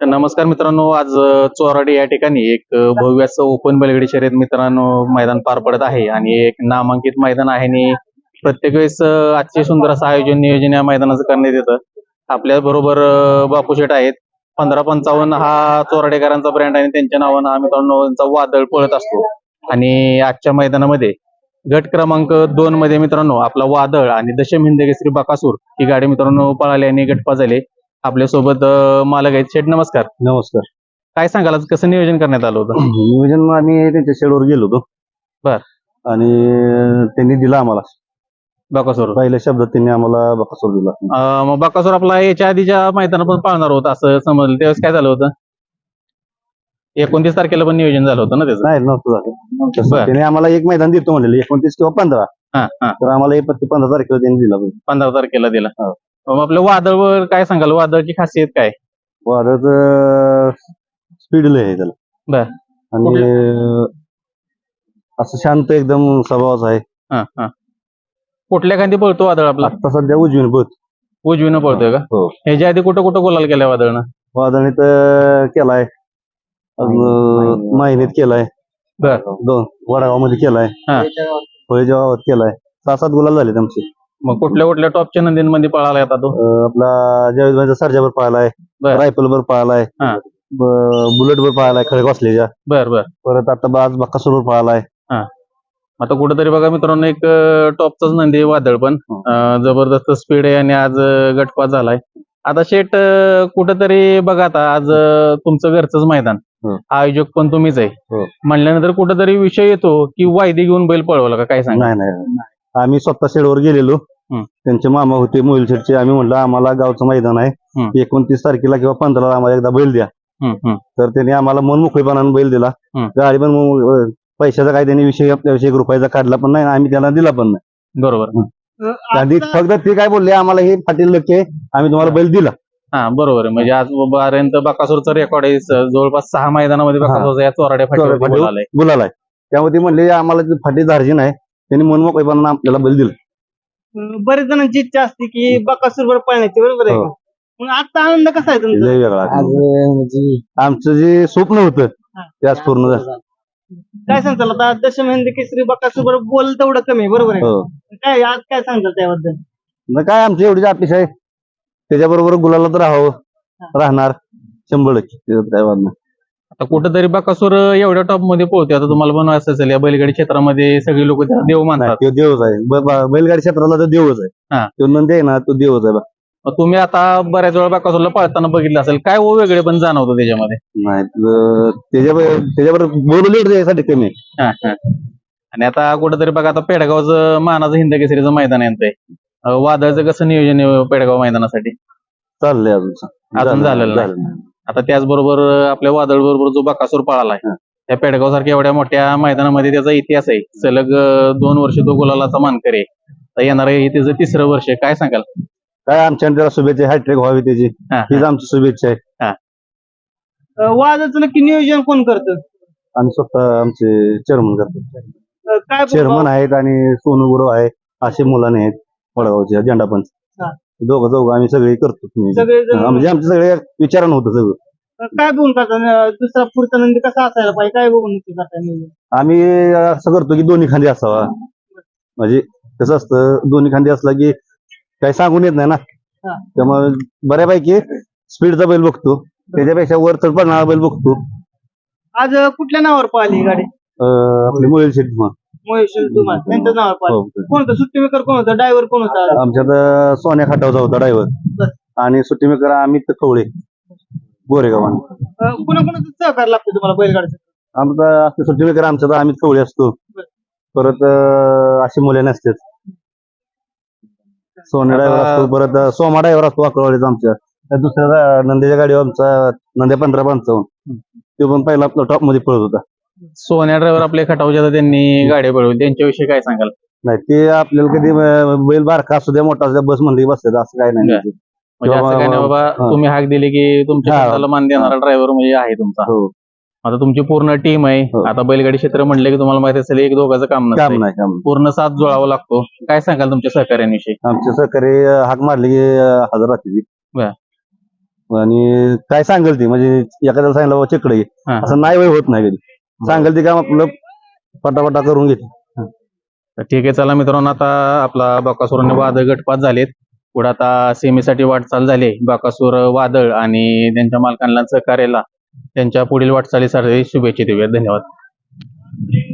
नमस्कार मित्रांनो आज चोराडी या ठिकाणी एक भव्य असं ओपन बैलगाडी शर्यत मित्रांनो मैदान पार पडत आहे आणि एक नामांकित मैदान आहे आणि प्रत्येक वेळेस आजचे अतिशय सुंदर असं आयोजन नियोजन या मैदानाचं करण्यात येतं. आपल्या बरोबर बापूशेट आहेत. पंधरा पंचावन्न हा चोराडेकरांचा ब्रँड आहे आणि त्यांच्या नावानं हा मित्रांनो वादळ पळत असतो. आणि आजच्या मैदानामध्ये गट क्रमांक दोन मध्ये मित्रांनो आपला वादळ आणि दशम हिंदकेसरी बकासूर ही गाडी मित्रांनो पळाली आणि गटपा झाले. आपल्यासोबत अ, मालक आहेत. शेठ नमस्कार. नमस्कार. काय सांगाल आज कसं नियोजन करण्यात आलं होतं? नियोजन आम्ही त्यांच्या शेडवर गेलो होतो. बर. आणि त्यांनी दिला आम्हाला. बकासूर. पहिल्या शब्दात त्यांनी आम्हाला बकासूर दिला. मग बकासूर आपला याच्या आधीच्या मैदानात पण पाळणार होता असं समजलं. त्यावेळेस काय झालं होतं? एकोणतीस तारखेला पण नियोजन झालं होतं ना त्याचं? नाही नव्हतं झालं. तसं बर. त्याने आम्हाला एक मैदान देतो म्हणलेलं एकोणतीस किंवा पंधरा. हा हा. तर आम्हाला एक पत्ती पंधरा तारखेला त्यांनी दिला. पंधरा तारखेला दिला. हो. मग आपलं वादळवर काय सांगाल? वादळची खासियत काय? वादळाचं स्पीड लय आहे त्याला. बर. आणि असं शांत एकदम स्वभावाचं आहे. हा हा. कुठल्या खांदी पळतो वादळ आपला? आता सध्या उजवीन बघ उजवीनं पळतोय का? हो. ह्याच्या आधी कुठं कुठं गोलाल केल्या वादळनं? वादळीत केलाय. अजून माहिनीत केलाय. बर. दोन वडगावमध्ये केलाय. हा. फळेच्या गावात केलाय. सहा सात गुलाल झाले आमचे. मग कुठल्या कुठल्या टॉपच्या नंदींमध्ये पळाला आता तो अं, आपला जावेद सरजावर पळालाय बर. रायफल वर पळालाय हा. बुलेट वर पळालाय खडक बर बर परत आता बाज बक्कासूर वर पळालाय आता कुठेतरी बघा मित्रांनो एक टॉपचाच नंदी आहे वादळ पण हो. अं, जबरदस्त स्पीड आहे आणि आज अं, गटपात झालाय आता शेट अं, कुठेतरी बघा आता आज अं, तुमचं घरचंच मैदान हो. आयोजक पण तुम्हीच आहे हो. म्हणल्यानंतर कुठेतरी विषय येतो की वायदी घेऊन बैल पळवला का काय सांगा नाही नाही आम्ही स्वतः शेडवर गेलेलो. त्यांचे मामा होते मोहिल शेटचे. आम्ही म्हटलं आम्हाला गावचं मैदान आहे. एकोणतीस तारखेला किंवा पंधराला आम्हाला एकदा बैल द्या. तर त्यांनी आम्हाला मन मोकळेपणानं बैल दिला. गाडी पण पैशाचा काही त्यांनी विषय आपल्याविषयी एक रुपयाचा काढला पण नाही आम्ही त्याला दिला पण नाही. बरोबर. आधी फक्त ते काय बोलले आम्हाला हे पाटील लक्के आम्ही तुम्हाला बैल दिला. हा बरोबर आहे. म्हणजे आज पर्यंत बकासूरचं रेकॉर्ड आहे जवळपास सहा मैदानामध्ये हा. बकासूरचा या चोराड्या आहे. गुलाल आहे. त्यामुळे ते म्हणले आम्हाला फाटी धारजी नाही त्यांनी मन मोकळेपणानं आपल्याला बैल दिला. बरेच जणांची इच्छा असते की बकासूर वर पळण्याची बरोबर आहे हो. का? मग आता आनंद कसा आहे तुमचा? लय वेगळा आज म्हणजे आमचं जे स्वप्न होतं. ते आज पूर्ण झालं. काय सांगताल आता? दशम हिंद केसरी बकासूर वर बोल तेवढं कमी आहे, बरोबर आहे हो. काय आज काय सांगताल त्याबद्दल? मग काय आमची एवढीच अपेक्षा आहे. त्याच्याबरोबर गुलाला राहावं राहणार शंभर टक्के. त्याच्यात काय वाद नाही. आता कुठेतरी बकासूर एवढ्या टॉपमध्ये पोहोचते आता तुम्हाला पण असं असेल या बैलगाडी क्षेत्रामध्ये सगळी लोक देव मानतात तो देवच आहे ब- ब- बैलगाडी क्षेत्राला तर देवच हा. आहे तो नंदी आहे ना तो देवच आहे बा. मग तुम्ही आता बऱ्याच वेळा बकासूरला पळताना बघितलं असेल काय ओ वेगळे पण जाणवतं त्याच्यामध्ये नाही तर त्याच्यावर त्याच्यावर बोलले त्याच्यासाठी कमी आहे. हा, हा. आणि आता कुठेतरी बघा आता पेडगावचं मानाचं हिंद केसरीचं मैदान येतंय अं, वादळचं कसं नियोजन आहे पेडगाव मैदानासाठी चाललंय अजून अजून झालेलं नाही. नाही. आता त्याचबरोबर आपल्या वादळ बरोबर जो बकासूर पळालाय हा. त्या पेडगाव सारख्या एवढ्या मोठ्या मैदानामध्ये त्याचा इतिहास आहे. सलग दोन वर्ष तो गुलालाचा मानकरी आहे. तर येणार आहे हे त्याचं तिसरं वर्ष आहे. काय सांगाल? काय आमच्या त्याला शुभेच्छा हॅट्रिक व्हावी त्याची. हा, हीच आमची शुभेच्छा आहे. अं, वादाचं नक्की नियोजन कोण करतं? आम्ही स्वतः आमचे चेअरमन करतो अं, काय बोलू चेअरमन आहेत आणि सोनू गुरु आहे असे मुलाने आहेत वडगावचे झेंडा पंच. हा. दोघं दोघं आम्ही सगळे करतो हा, म्हणजे आमचे सगळे विचारानं होतं सगळं. काय बघून करता अं, दुसरा पुढचा नंदी कसा असायला पाहिजे? काय बघून नक्की करता नियोजन आम्ही असं करतो की दोन्ही खांदी असावा. म्हणजे कसं असतं दोन्ही खांदी असला की काही सांगून येत नाही ना. हा. त्यामुळे बऱ्यापैकी स्पीडचा बैल बघतो. त्याच्यापेक्षा वर चढ पडणारा बैल बघतो. आज अं, कुठल्या नावावर पळाली ही गाडी? अं, आपली मुळेल शेट म्हणून. महेश हो. कोण होतं सुट्टी मेकर कोण होतं ड्रायव्हर कोण होता आज? आमच्यात अं, सोन्या खाटावचा होता ड्रायव्हर. आणि सुट्टी मेकर अमित कवळे गोरेगावान अं, कुणाकुणाचं सहकार लागतं तुम्हाला बैलगाडीचं? आमचा असते सुट्टी मेकर आमच्यात अमित कवळे असतो. परत अं, अशी मुले नसतात. सोन्या ड्रायव्हर असतो परत अं, सोमा ड्रायव्हर असतो अकरावाडीचा आमच्या. त्या दुसऱ्या नंदीच्या गाडीवर आमचा नंद्या पंधरा पंचावन्न. तो पण पहिला आपला टॉपमध्ये पळत होता. सोन्या ड्रायव्हर आपले खटावचे आता त्यांनी गाडी पळवली त्यांच्याविषयी काय सांगाल नाही ते आपल्याला कधी अं, बैल बारका असू द्या मोठा असू द्या बसमध्ये बसतात असं काय नाही बरं. म्हणजे असं काय नाही बाबा हा. तुम्ही हाक दिली की तुमच्या हा. मान देणारा ड्रायव्हर म्हणजे आहे तुमचा हो आता तुमची पूर्ण टीम आहे हो. आता बैलगाडी क्षेत्र म्हणलं की तुम्हाला माहिती असेल एक दोघांचं काम काम नसतं नाही काम नाही. पूर्ण साथ जुळावा लागतो काय सांगाल तुमच्या सहकार्याविषयी आमचे सहकारी अं, हाक मारली की अं, हजर राहते ती. आणि काय सांगेल ती म्हणजे एखाद्याला सांगितलं बाबा चिकडे हा. असं नाही वय होत नाही कधी सांगेल ती काम आपलं पटापटा करून घेते. तर ठीक आहे चला मित्रांनो आता आपला बकासूर वादळ गटपात झालेत. पुढे आता सेमीसाठी वाटचाल झाली. बकासूर वादळ आणि त्यांच्या मालकांना सहकार्याला त्यांच्या पुढील वाटचालीसाठी शुभेच्छा देऊया धन्यवाद.